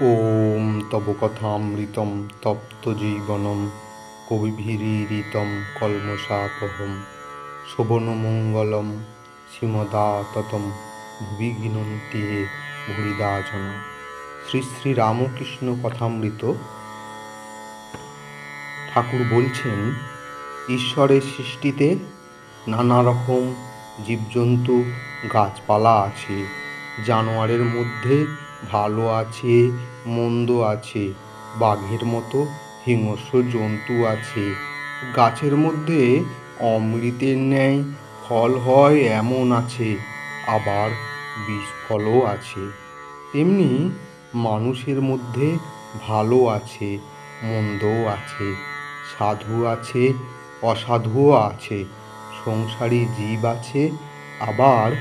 ওম তব কথামৃতম তপ্তজীবনম কবিভিরীরিতম কলমশাপহম শোভনমঙ্গলম শ্রীমদাততম ভুবি গিনন্তি ভুরিদাচন শ্রী শ্রী রামকৃষ্ণ কথামৃত। ঠাকুর বলছেন, ঈশ্বরের সৃষ্টিতে নানা রকম জীবজন্তু, গাছপালা আছে। জানোয়ারের মধ্যে ভালো আছে, মন্দ আছে, বাঘের মতো হিংস্র জন্তু আছে। গাছের মধ্যে অমৃতের ন্যায় ফল হয় এমন আছে, আবার বিষ ফলও আছে। তেমনি মানুষের মধ্যে ভালো আছে, মন্দও আছে, সাধু আছে, অসাধুও আছে, সংসারী জীব আছে, আবার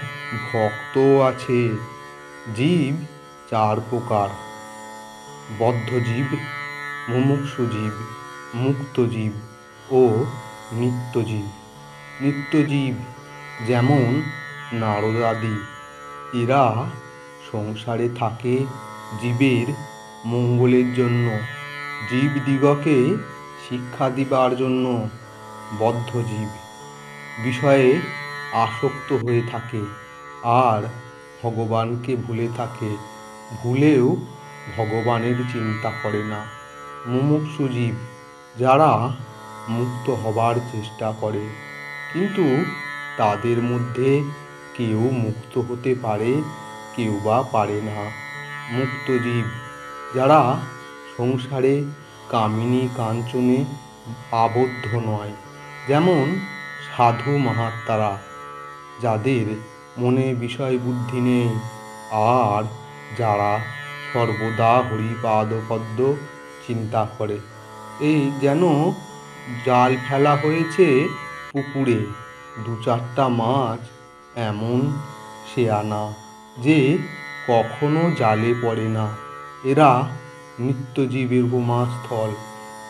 ভক্তও আছে। জীব চার প্রকার। বদ্ধ জীব, মুমুক্ষু জীব, মুক্ত জীব ও নিত্যজীব নিত্যজীব যেমন নারদাদি এরা সংসারে থাকে জীবের মঙ্গলের জন্য জীবদিগকে শিক্ষা দিবার জন্য বদ্ধ জীব। বিষয়ে আসক্ত হয়ে থাকে আর ভগবানকে ভুলে থাকে। ভুলেও ভগবানের চিন্তা করে না। মুমুক্ষু জীব, যারা মুক্ত হবার চেষ্টা করে, কিন্তু তাদের মধ্যে কেউ মুক্ত হতে পারে, কেউ বা পারে না। মুক্ত জীব, যারা সংসারে কামিনী কাঞ্চনে আবদ্ধ নয়, যেমন সাধু মাহাত্মারা, যাদের মনে বিষয় বুদ্ধি নেই, আর যারা সর্বদা হরিপাদপদ্ম চিন্তা করে। এই যেন জাল ফেলা হয়েছে পুকুরে, দু চারটা মাছ এমন সে আনা যে কখনো জালে পড়ে না। এরা নিত্যজীবের স্থল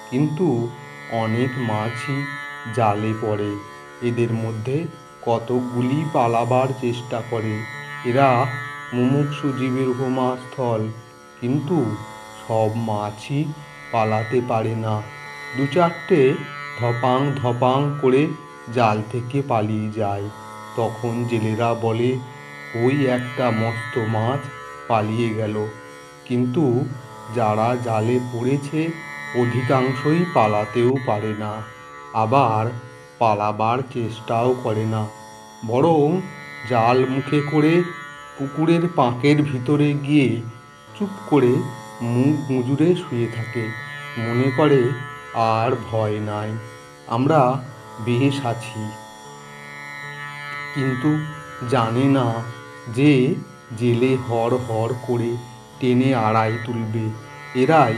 কিন্তু অনেক মাছই জালে পড়ে। এদের মধ্যে কতগুলি পালাবার চেষ্টা করে। এরা মুমুক্ষু জীবের স্থল কিন্তু সব মাছই পালাতে পারে না। দু চারটে ধপাং ধপাং করে জাল থেকে পালিয়ে যায়। তখন জেলেরা বলে, ওই একটা মস্ত মাছ পালিয়ে গেল। কিন্তু যারা জালে পড়েছে, অধিকাংশই পালাতেও পারে না। আবার পালাবার চেষ্টাও করে না। বরং জাল মুখে করে পুকুরের পাঁকের ভিতরে গিয়ে চুপ করে মুখ গুঁজুরে শুয়ে থাকে। মনে করে, আর ভয় নাই, আমরা বেশ আছি। কিন্তু জানে না যে জেলে হর হর করে টেনে আড়াই তুলবে। এরাই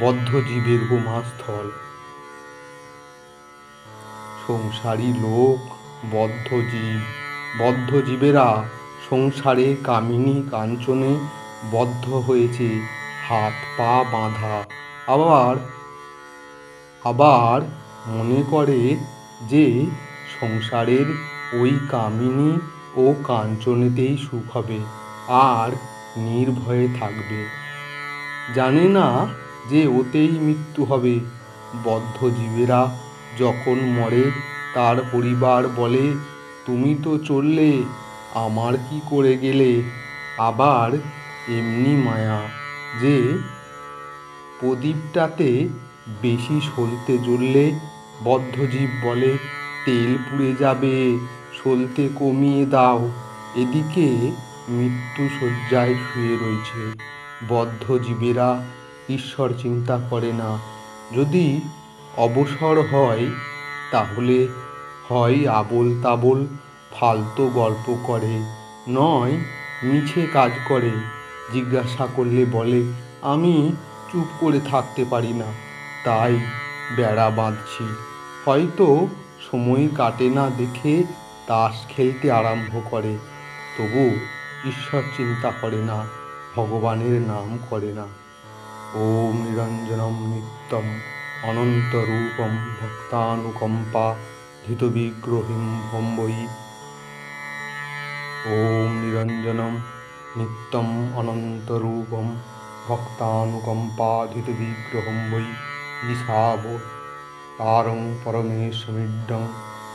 বদ্ধজীবের গোমাস্থল সংসারী লোক বদ্ধজীব বদ্ধজীবেরা সংসারে কামিনী কাঞ্চনে বদ্ধ হয়েছে, হাত পা বাঁধা। আবার আবার মনে করে যে সংসারের ওই কামিনী ও কাঞ্চনেতেই সুখ হবে, আর নির্ভয়ে থাকবে। জানে না যে ওতেই মৃত্যু হবে। বদ্ধ জীবেরা যখন মরে, তার পরিবার বলে, তুমি তো চললে আমার কি করে গেলে আবার এমনি মায়া যে প্রদীপটাতে বেশি সলতে জ্বললে বদ্ধজীব বলে, তেল পুড়ে যাবে, সলতে কমিয়ে দাও। এদিকে মৃত্যু শয্যায় শুয়ে রয়েছে। বদ্ধজীবেরা ঈশ্বর চিন্তা করে না। যদি অবসর হয়, তাহলে হয় আবোল তাবোল ফালতু গল্প করে, নয় মিছে কাজ করে। জিজ্ঞাসা করলে বলে, আমি চুপ করে থাকতে পারি না, তাই বেড়া বাঁধছি। হয়তো সময় কাটে না দেখে তাস খেলতে আরম্ভ করে। তবু ঈশ্বর চিন্তা করে না, ভগবানের নাম করে না। ওম নিরঞ্জনম নিত্যম অনন্তরূপম ভক্তানুকম্পা ধৃতবিগ্রহীম ভম্বই ওম নিরঞ্জনম নিত্যম অনন্তরূপম ভক্তানুকম্পাধিতবিগ্রহं वै ईशावतारं परमेशमिड्डं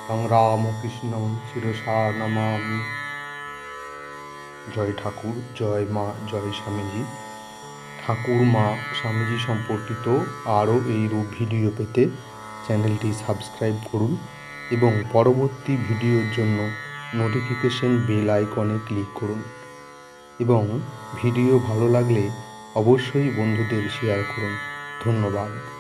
तं রামকৃষ্ণং শিরসা নমামি জয় ঠাকুর জয় মা জয় স্বামীজি ঠাকুর মা স্বামীজি সম্পর্কিত আরও এইরূপ ভিডিও পেতে চ্যানেলটি সাবস্ক্রাইব করুন এবং পরবর্তী ভিডিওর জন্য নোটিফিকেশন বেল আইকনে ক্লিক করুন এবং ভিডিও ভালো লাগলে অবশ্যই বন্ধুদের শেয়ার করুন। ধন্যবাদ।